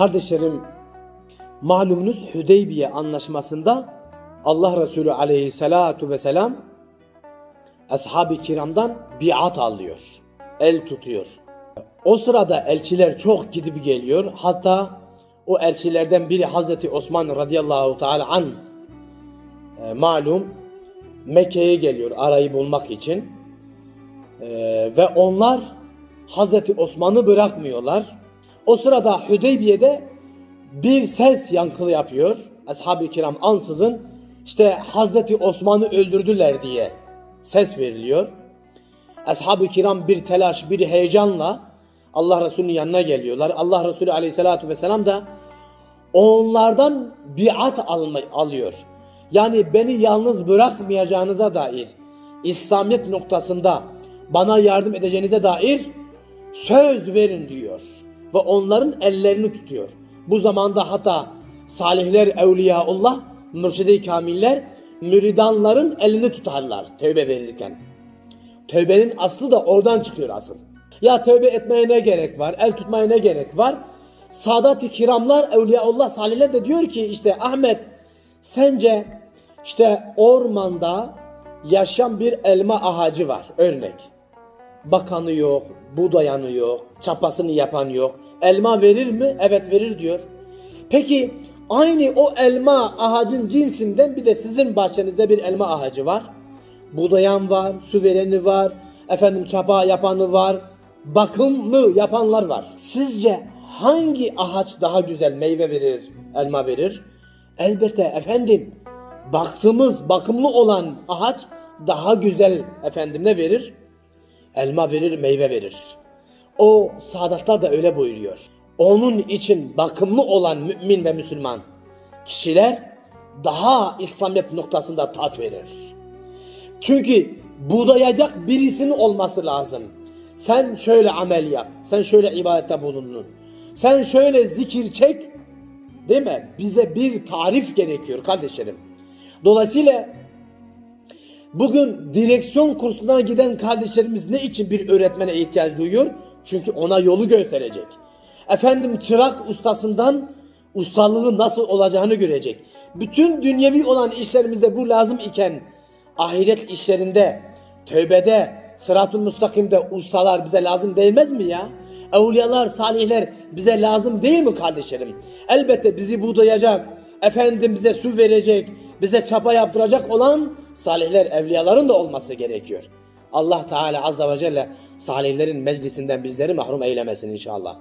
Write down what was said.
Kardeşlerim malumunuz Hüdeybiye anlaşmasında Allah Resulü aleyhissalatu vesselam ashab-ı kiramdan biat alıyor. El tutuyor. O sırada elçiler çok gidip geliyor. Hatta o elçilerden biri Hazreti Osman radıyallahu teala an e, malum Mekke'ye geliyor arayı bulmak için. E, ve onlar Hazreti Osman'ı bırakmıyorlar. O sırada Hüdeybiye'de bir ses yankılı yapıyor. Ashab-ı kiram ansızın işte Hazreti Osman'ı öldürdüler diye ses veriliyor. Ashab-ı kiram bir telaş, bir heyecanla Allah Resulü'nün yanına geliyorlar. Allah Resulü aleyhissalatu vesselam da onlardan biat alıyor. Yani beni yalnız bırakmayacağınıza dair, İslamiyet noktasında bana yardım edeceğinize dair söz verin diyor. Ve onların ellerini tutuyor. Bu zamanda hatta salihler, evliyaullah, mürşidi kamiller, müridanların elini tutarlar tövbe verirken. Tövbenin aslı da oradan çıkıyor asıl. Ya tövbe etmeye ne gerek var? El tutmaya ne gerek var? Sadat-ı kiramlar, evliyaullah, salihler de diyor ki işte Ahmet sence işte ormanda yaşayan bir elma ağacı var örnek. Bakanı yok, budayanı yok, çapasını yapan yok. Elma verir mi? Evet verir diyor. Peki aynı o elma ağacın cinsinden bir de sizin bahçenizde bir elma ağacı var. Budayan var, su vereni var, efendim çapa yapanı var, bakımlı yapanlar var. Sizce hangi ağaç daha güzel meyve verir, elma verir? Elbette efendim baktığımız bakımlı olan ağaç daha güzel efendim ne verir? Elma verir, meyve verir. O saadatlar da öyle buyuruyor. Onun için bakımlı olan mümin ve Müslüman kişiler daha İslamiyet noktasında tat verir. Çünkü budayacak birisinin olması lazım. Sen şöyle amel yap, sen şöyle ibadette bulunun, sen şöyle zikir çek, değil mi? Bize bir tarif gerekiyor kardeşlerim. Dolayısıyla Bugün direksiyon kursuna giden kardeşlerimiz ne için bir öğretmene ihtiyaç duyuyor? Çünkü ona yolu gösterecek. Efendim çırak ustasından ustalığı nasıl olacağını görecek. Bütün dünyevi olan işlerimizde bu lazım iken ahiret işlerinde, tövbede, sırat-ı müstakimde ustalar bize lazım değmez mi ya? Evliyalar, salihler bize lazım değil mi kardeşlerim? Elbette bizi budayacak, efendim bize su verecek, bize çapa yaptıracak olan salihler, evliyaların da olması gerekiyor. Allah Teala Azze ve Celle salihlerin meclisinden bizleri mahrum eylemesin inşallah.